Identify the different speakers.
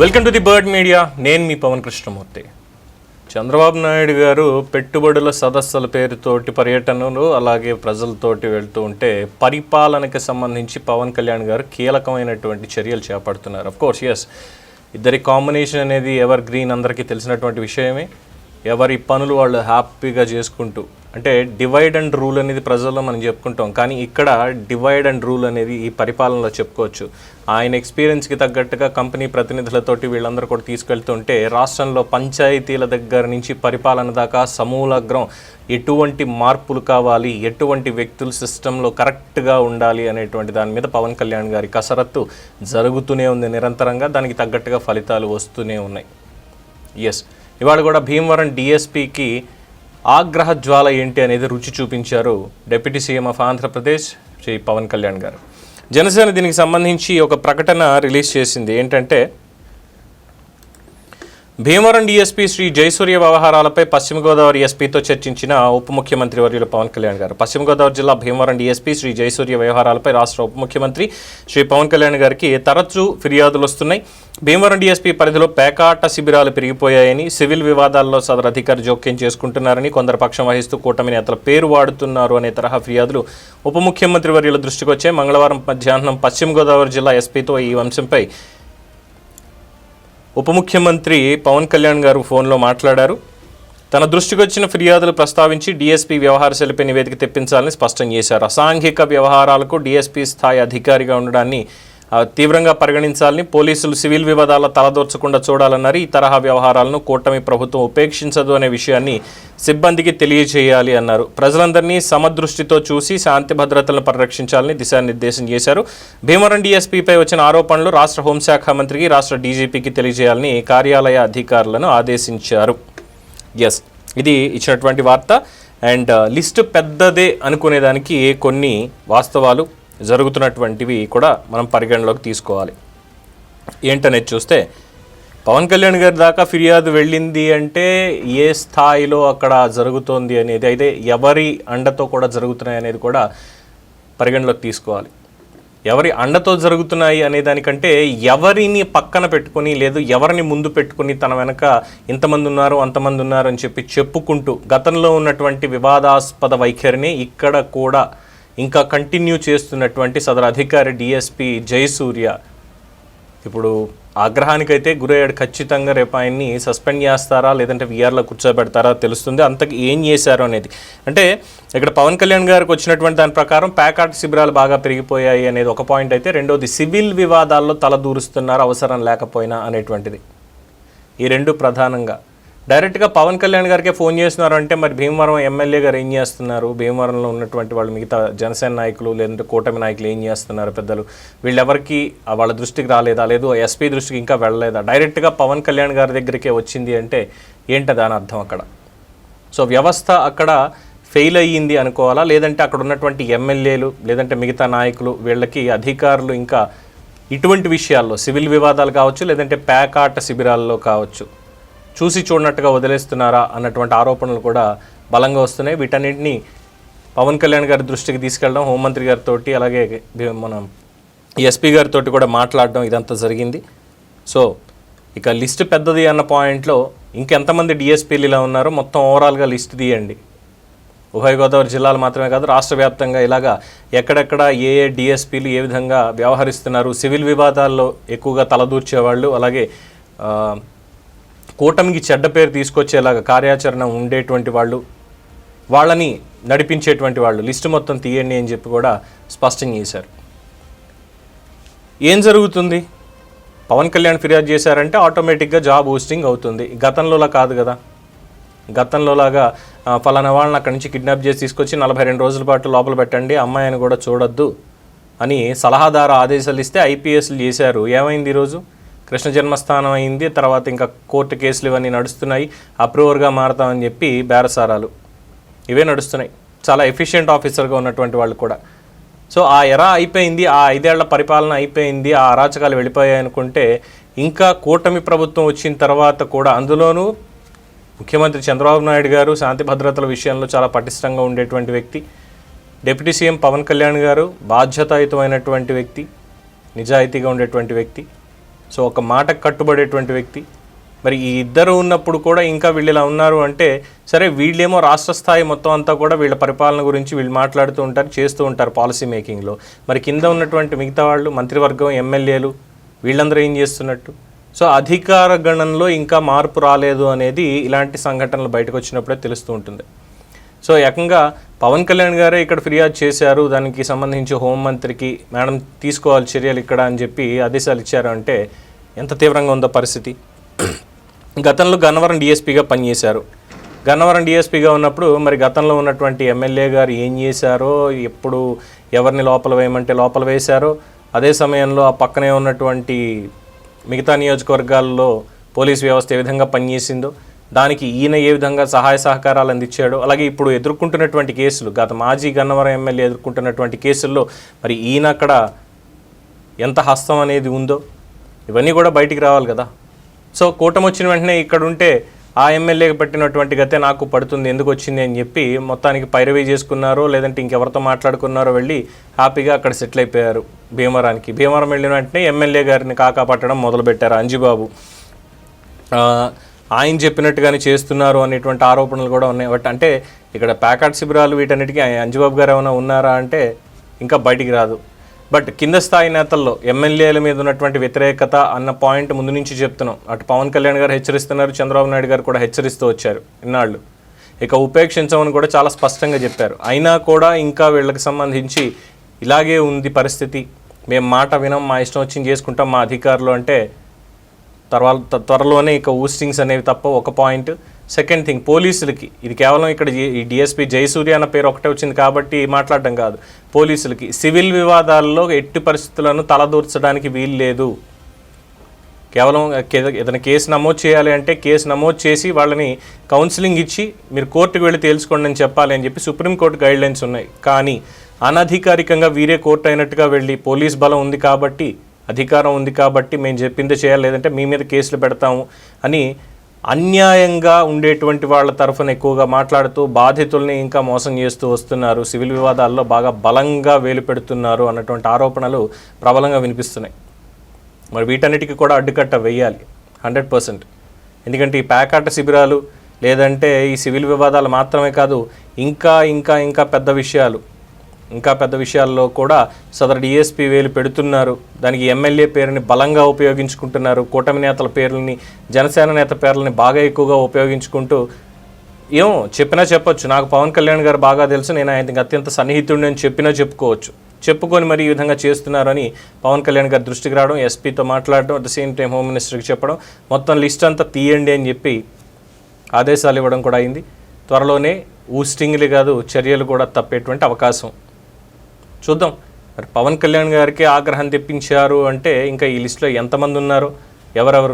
Speaker 1: Welcome to the bird media నేను మీ పవన్ కృష్ణమూర్తి. చంద్రబాబు నాయుడు గారు పెట్టుబడుల సదస్సుల పేరుతోటి పర్యటనలు అలాగే ప్రజలతోటి వెళ్తూ ఉంటే పరిపాలనకి సంబంధించి పవన్ కళ్యాణ్ గారు కీలకమైనటువంటి చర్యలు చేపడుతున్నారు. అఫ్ కోర్స్ ఎస్ ఇద్దరి కాంబినేషన్ అనేది ఎవర్ గ్రీన్ అందరికీ తెలిసినటువంటి విషయమే. ఎవరి పనులు వాళ్ళు హ్యాపీగా చేసుకుంటూ అంటే డివైడ్ అండ్ రూల్ అనేది ప్రజల్లో మనం చెప్పుకుంటాం. కానీ ఇక్కడ డివైడ్ అండ్ రూల్ అనేది ఈ పరిపాలనలో చెప్పుకోవచ్చు. ఆయన ఎక్స్పీరియన్స్కి తగ్గట్టుగా కంపెనీ ప్రతినిధులతోటి వీళ్ళందరూ కూడా తీసుకెళ్తుంటే రాష్ట్రంలో పంచాయతీల దగ్గర నుంచి పరిపాలన దాకా సమూలగ్రం ఎటువంటి మార్పులు కావాలి ఎటువంటి వ్యక్తులు సిస్టంలో కరెక్ట్గా ఉండాలి అనేటువంటి దాని మీద పవన్ కళ్యాణ్ గారి కసరత్తు జరుగుతూనే ఉంది నిరంతరంగా. దానికి తగ్గట్టుగా ఫలితాలు వస్తూనే ఉన్నాయి. ఎస్ ఇవాళ కూడా భీమవరం డిఎస్పీకి ఆగ్రహ జ్వాల ఏంటి అనేది రుచి చూపించారు deputy CM of Andhra Pradesh Shri Pawan Kalyan గారు. జనసేన దీనికి సంబంధించి ఒక ప్రకటన రిలీజ్ చేసింది. ఏంటంటే భీమవరం డీఎస్పీ శ్రీ జయసూర్య వ్యవహారాలపై పశ్చిమ గోదావరి ఎస్పీతో చర్చించిన ఉప ముఖ్యమంత్రి వర్యులు పవన్ కళ్యాణ్ గారు. పశ్చిమ గోదావరి జిల్లా భీమవరం డిఎస్పీ శ్రీ జయసూర్య వ్యవహారాలపై రాష్ట్ర ఉప ముఖ్యమంత్రి శ్రీ పవన్ కళ్యాణ్ గారికి తరచూ ఫిర్యాదులు వస్తున్నాయి. భీమవరం డీఎస్పీ పరిధిలో పేకాట శిబిరాలు పెరిగిపోయాయని సివిల్ వివాదాల్లో సదరు అధికారి జోక్యం చేసుకుంటున్నారని కొందరు పక్షం వహిస్తూ కూటమి నేతల పేరు వాడుతున్నారు అనే తరహా ఫిర్యాదులు ఉప ముఖ్యమంత్రి వర్యుల దృష్టికి వచ్చాయి మంగళవారం మధ్యాహ్నం పశ్చిమ గోదావరి జిల్లా ఎస్పీతో ఈ అంశంపై ఉప ముఖ్యమంత్రి పవన్ కళ్యాణ్ గారు ఫోన్లో మాట్లాడారు. తన దృష్టికి వచ్చిన ఫిర్యాదులు ప్రస్తావించి డీఎస్పీ వ్యవహార శిల్పి నివేదిక తెప్పించాలని స్పష్టం చేశారు. అసాంఘిక వ్యవహారాలకు డీఎస్పీ స్థాయి అధికారిగా ఉండడాన్ని తీవ్రంగా పరిగణించాలని పోలీసులు సివిల్ వివాదాల తలదోర్చకుండా చూడాలన్నారు. ఈ తరహా వ్యవహారాలను కూటమి ప్రభుత్వం ఉపేక్షించదు అనే విషయాన్ని సిబ్బందికి తెలియజేయాలి అన్నారు. ప్రజలందరినీ సమదృష్టితో చూసి శాంతి భద్రతలను పరిరక్షించాలని దిశానిర్దేశం చేశారు. భీమవరం డీఎస్పీపై వచ్చిన ఆరోపణలు రాష్ట్ర హోంశాఖ మంత్రికి రాష్ట్ర డీజీపీకి తెలియజేయాలని కార్యాలయ అధికారులను ఆదేశించారు. ఎస్ ఇది ఇచ్చినటువంటి వార్త. అండ్ లిస్ట్ పెద్దదే అనుకునేదానికి కొన్ని వాస్తవాలు జరుగుతున్నటువంటివి కూడా మనం పరిగణలోకి తీసుకోవాలి. ఏంటనేది చూస్తే పవన్ కళ్యాణ్ గారి దాకా ఫిర్యాదు వెళ్ళింది అంటే ఏ స్థాయిలో అక్కడ జరుగుతోంది అనేది అయితే ఎవరి అండతో కూడా జరుగుతున్నాయి అనేది కూడా పరిగణలోకి తీసుకోవాలి. ఎవరి అండతో జరుగుతున్నాయి అనే దానికంటే ఎవరిని పక్కన పెట్టుకొని లేదు ఎవరిని ముందు పెట్టుకొని తన వెనక ఇంతమంది ఉన్నారు అంతమంది ఉన్నారు అని చెప్పి చెప్పుకుంటూ గతంలో ఉన్నటువంటి వివాదాస్పద వైఖరిని ఇక్కడ కూడా ఇంకా కంటిన్యూ చేస్తున్నటువంటి సదరు అధికారి డిఎస్పి జయసూర్య. ఇప్పుడు ఆగ్రహానికైతే గురయ్యాడు. ఖచ్చితంగా రేపు ఆయన్ని సస్పెండ్ చేస్తారా లేదంటే విఆర్లో కూర్చోబెడతారా తెలుస్తుంది. అంతకు ఏం చేశారు అనేది. అంటే ఇక్కడ పవన్ కళ్యాణ్ గారికి వచ్చినటువంటి దాని ప్రకారం ప్యాకాట్ శిబిరాలు బాగా పెరిగిపోయాయి అనేది ఒక పాయింట్ అయితే. రెండోది సివిల్ వివాదాల్లో తలదూరుస్తున్నారు అవసరం లేకపోయినా అనేటువంటిది. ఈ రెండు ప్రధానంగా. డైరెక్ట్గా పవన్ కళ్యాణ్ గారికే ఫోన్ చేస్తున్నారు అంటే మరి భీమవరం ఎమ్మెల్యే గారు ఏం చేస్తున్నారు? భీమవరంలో ఉన్నటువంటి వాళ్ళు మిగతా జనసేన నాయకులు లేదంటే కూటమి నాయకులు ఏం చేస్తున్నారు పెద్దలు? వీళ్ళెవరికి వాళ్ళ దృష్టికి రాలేదా? లేదు ఎస్పీ దృష్టికి ఇంకా వెళ్ళలేదా? డైరెక్ట్గా పవన్ కళ్యాణ్ గారి దగ్గరికే వచ్చింది అంటే ఏంటది అని అర్థం అక్కడ? సో వ్యవస్థ అక్కడ ఫెయిల్ అయ్యింది అనుకోవాలా? లేదంటే అక్కడ ఉన్నటువంటి ఎమ్మెల్యేలు లేదంటే మిగతా నాయకులు వీళ్ళకి అధికారులు ఇంకా ఇటువంటి విషయాల్లో సివిల్ వివాదాలు కావచ్చు లేదంటే ప్యాకాట శిబిరాల్లో కావచ్చు చూసి చూడనట్టుగా వదిలేస్తున్నారా అన్నటువంటి ఆరోపణలు కూడా బలంగా వస్తున్నాయి. వీటన్నిటిని పవన్ కళ్యాణ్ గారి దృష్టికి తీసుకెళ్ళడం హోంమంత్రి గారితో అలాగే మనం ఎస్పీ గారితో కూడా మాట్లాడడం ఇదంతా జరిగింది. సో ఇక లిస్ట్ పెద్దది అన్న పాయింట్లో ఇంకెంతమంది డిఎస్పీలు ఇలా ఉన్నారో మొత్తం ఓవరాల్గా లిస్ట్ తీయండి. ఉభయ గోదావరి జిల్లాలు మాత్రమే కాదు రాష్ట్ర వ్యాప్తంగా ఇలాగా ఎక్కడెక్కడ ఏ ఏ డిఎస్పీలు ఏ విధంగా వ్యవహరిస్తున్నారు సివిల్ వివాదాల్లో ఎక్కువగా తలదూర్చేవాళ్ళు అలాగే కూటమికి చెడ్డ పేరు తీసుకొచ్చేలాగా కార్యాచరణ ఉండేటువంటి వాళ్ళు వాళ్ళని నడిపించేటువంటి వాళ్ళు లిస్టు మొత్తం తీయండి అని చెప్పి కూడా స్పష్టం చేశారు. ఏం జరుగుతుంది? పవన్ కళ్యాణ్ ఫిర్యాదు చేశారంటే ఆటోమేటిక్గా జాబ్ హోస్టింగ్ అవుతుంది. గతంలోలా కాదు కదా. గతంలోలాగా ఫలానా వాళ్ళని అక్కడి నుంచి కిడ్నాప్ చేసి తీసుకొచ్చి నలభై రెండు రోజుల పాటు లోపల పెట్టండి అమ్మాయిని కూడా చూడొద్దు అని సలహాదారు ఆదేశాలు ఇస్తే ఐపీఎస్లు చేశారు. ఏమైంది ఈరోజు? కృష్ణ జన్మస్థానం అయింది. తర్వాత ఇంకా కోర్టు కేసులు ఇవన్నీ నడుస్తున్నాయి. అప్రూవర్గా మారతామని చెప్పి బేరసారాలు ఇవే నడుస్తున్నాయి. చాలా ఎఫిషియెంట్ ఆఫీసర్గా ఉన్నటువంటి వాళ్ళు కూడా. సో ఆ ఎరా అయిపోయింది. ఆ ఐదేళ్ళ పరిపాలన అయిపోయింది. ఆ అరాచకాలు వెళ్ళిపోయాయి అనుకుంటే ఇంకా కూటమి ప్రభుత్వం వచ్చిన తర్వాత కూడా అందులోనూ ముఖ్యమంత్రి చంద్రబాబు నాయుడు గారు శాంతి భద్రతల విషయంలో చాలా పటిష్టంగా ఉండేటువంటి వ్యక్తి. డిప్యూటీ సీఎం పవన్ కళ్యాణ్ గారు బాధ్యతాయుతమైనటువంటి వ్యక్తి నిజాయితీగా ఉండేటువంటి వ్యక్తి. సో ఒక మాటకు కట్టుబడేటువంటి వ్యక్తి. మరి ఈ ఇద్దరు ఉన్నప్పుడు కూడా ఇంకా వీళ్ళు ఇలా ఉన్నారు అంటే సరే వీళ్ళేమో రాష్ట్ర స్థాయి మొత్తం అంతా కూడా వీళ్ళ పరిపాలన గురించి వీళ్ళు మాట్లాడుతూ ఉంటారు చేస్తూ ఉంటారు పాలసీ మేకింగ్లో మరి కింద ఉన్నటువంటి మిగతా వాళ్ళు మంత్రివర్గం ఎమ్మెల్యేలు వీళ్ళందరూ ఏం చేస్తున్నట్టు? సో అధికార గణంలో ఇంకా మార్పు రాలేదు అనేది ఇలాంటి సంఘటనలు బయటకు వచ్చినప్పుడే తెలుస్తూ ఉంటుంది. సో ఏకంగా పవన్ కళ్యాణ్ గారే ఇక్కడ ఫిర్యాదు చేశారు. దానికి సంబంధించి హోంమంత్రికి మేడం తీసుకోవాలి చర్యలు ఇక్కడ అని చెప్పి ఆదేశాలు ఇచ్చారు. అంటే ఎంత తీవ్రంగా ఉందో పరిస్థితి. గతంలో గన్నవరం డిఎస్పీగా పనిచేశారు. గన్నవరం డిఎస్పీగా ఉన్నప్పుడు మరి గతంలో ఉన్నటువంటి ఎమ్మెల్యే గారు ఏం చేశారో ఎప్పుడు ఎవరిని లోపల వేయమంటే లోపల వేశారో అదే సమయంలో ఆ పక్కనే ఉన్నటువంటి మిగతా నియోజకవర్గాల్లో పోలీస్ వ్యవస్థ ఏ విధంగా పనిచేసిందో దానికి ఈయన ఏ విధంగా సహాయ సహకారాలు అందించాడో అలాగే ఇప్పుడు ఎదుర్కొంటున్నటువంటి కేసులు గత మాజీ గన్నవరం ఎమ్మెల్యే ఎదుర్కొంటున్నటువంటి కేసుల్లో మరి ఈయన అక్కడ ఎంత హస్తం అనేది ఉందో ఇవన్నీ కూడా బయటికి రావాలి కదా. సో కూటమి వచ్చిన వెంటనే ఇక్కడ ఉంటే ఆ ఎమ్మెల్యేకి పట్టినటువంటి గతే నాకు పడుతుంది ఎందుకు వచ్చింది అని చెప్పి మొత్తానికి పైరవీ చేసుకున్నారో లేదంటే ఇంకెవరితో మాట్లాడుకున్నారో వెళ్ళి హ్యాపీగా అక్కడ సెటిల్ అయిపోయారు భీమవరానికి. భీమవరం వెళ్ళిన వెంటనే ఎమ్మెల్యే గారిని కాకా పట్టడం మొదలుపెట్టారు అంజుబాబు. ఆయన చెప్పినట్టుగానే చేస్తున్నారు అనేటువంటి ఆరోపణలు కూడా ఉన్నాయి. బట్ అంటే ఇక్కడ ప్యాకాట్ శిబిరాలు వీటన్నిటికీ అంజుబాబు గారు ఏమైనా ఉన్నారా అంటే ఇంకా బయటికి రాదు. బట్ కింద స్థాయి నేతల్లో ఎమ్మెల్యేల మీద ఉన్నటువంటి వ్యతిరేకత అన్న పాయింట్ ముందు నుంచి చెప్తున్నాం. అటు పవన్ కళ్యాణ్ గారు హెచ్చరిస్తున్నారు చంద్రబాబు నాయుడు గారు కూడా హెచ్చరిస్తూ వచ్చారు ఇన్నాళ్ళు. ఇక ఉపేక్షించమని కూడా చాలా స్పష్టంగా చెప్పారు. అయినా కూడా ఇంకా వీళ్ళకి సంబంధించి ఇలాగే ఉంది పరిస్థితి. మేము మాట వినం మా ఇష్టం వచ్చింది చేసుకుంటాం మా అధికారులు అంటే తర్వాత త్వరలోనే ఇక ఊస్టింగ్స్ అనేవి తప్ప ఒక పాయింట్. సెకండ్ థింగ్ పోలీసులకి. ఇది కేవలం ఇక్కడ ఈ డిఎస్పీ జయసూర్య అన్న పేరు ఒకటే వచ్చింది కాబట్టి మాట్లాడడం కాదు. పోలీసులకి. సివిల్ వివాదాల్లో ఎట్టి పరిస్థితులను తలదూర్చడానికి వీలు లేదు. కేవలం ఏదైనా కేసు నమోదు చేయాలి అంటే కేసు నమోదు చేసి వాళ్ళని కౌన్సిలింగ్ ఇచ్చి మీరు కోర్టుకు వెళ్ళి తేల్చుకోండి అని చెప్పాలి అని చెప్పి సుప్రీంకోర్టు గైడ్లైన్స్ ఉన్నాయి. కానీ అనధికారికంగా వీరే కోర్టు అయినట్టుగా వెళ్ళి పోలీస్ బలం ఉంది కాబట్టి అధికారం ఉంది కాబట్టి మేము చెప్పింది చేయాలి లేదంటే మీ మీద కేసులు పెడతాము అని అన్యాయంగా ఉండేటువంటి వాళ్ళ తరఫున ఎక్కువగా మాట్లాడుతూ బాధితుల్ని ఇంకా మోసం చేస్తూ వస్తున్నారు. సివిల్ వివాదాల్లో బాగా బలంగా వేలు పెడుతున్నారు అన్నటువంటి ఆరోపణలు ప్రబలంగా వినిపిస్తున్నాయి. మరి వీటన్నిటికీ కూడా అడ్డుకట్ట వేయాలి హండ్రెడ్ పర్సెంట్. ఎందుకంటే ఈ ప్యాకాట శిబిరాలు లేదంటే ఈ సివిల్ వివాదాలు మాత్రమే కాదు ఇంకా ఇంకా ఇంకా పెద్ద విషయాలు. ఇంకా పెద్ద విషయాల్లో కూడా సదరు డిఎస్పీ వేలు పెడుతున్నారు. దానికి ఎమ్మెల్యే పేరుని బలంగా ఉపయోగించుకుంటున్నారు. కూటమి నేతల పేర్లని జనసేన నేత పేర్లని బాగా ఎక్కువగా ఉపయోగించుకుంటూ ఏమో చెప్పినా చెప్పొచ్చు. నాకు పవన్ కళ్యాణ్ గారు బాగా తెలుసు. నేను ఆయనకి అత్యంత సన్నిహితుడిని అని చెప్పినా చెప్పుకోవచ్చు. చెప్పుకొని మరి ఈ విధంగా చేస్తున్నారని పవన్ కళ్యాణ్ గారి దృష్టికి రావడం ఎస్పీతో మాట్లాడడం at the same time home మినిస్టర్కి చెప్పడం మొత్తం లిస్ట్ అంతా తీయండి అని చెప్పి ఆదేశాలు ఇవ్వడం కూడా అయింది. త్వరలోనే ఊస్టింగ్లు కాదు చర్యలు కూడా తప్పేటువంటి అవకాశం చూద్దాం. మరి పవన్ కళ్యాణ్ గారికి ఆగ్రహం తెప్పించారు అంటే ఇంకా ఈ లిస్టులో ఎంతమంది ఉన్నారు? ఎవరెవరు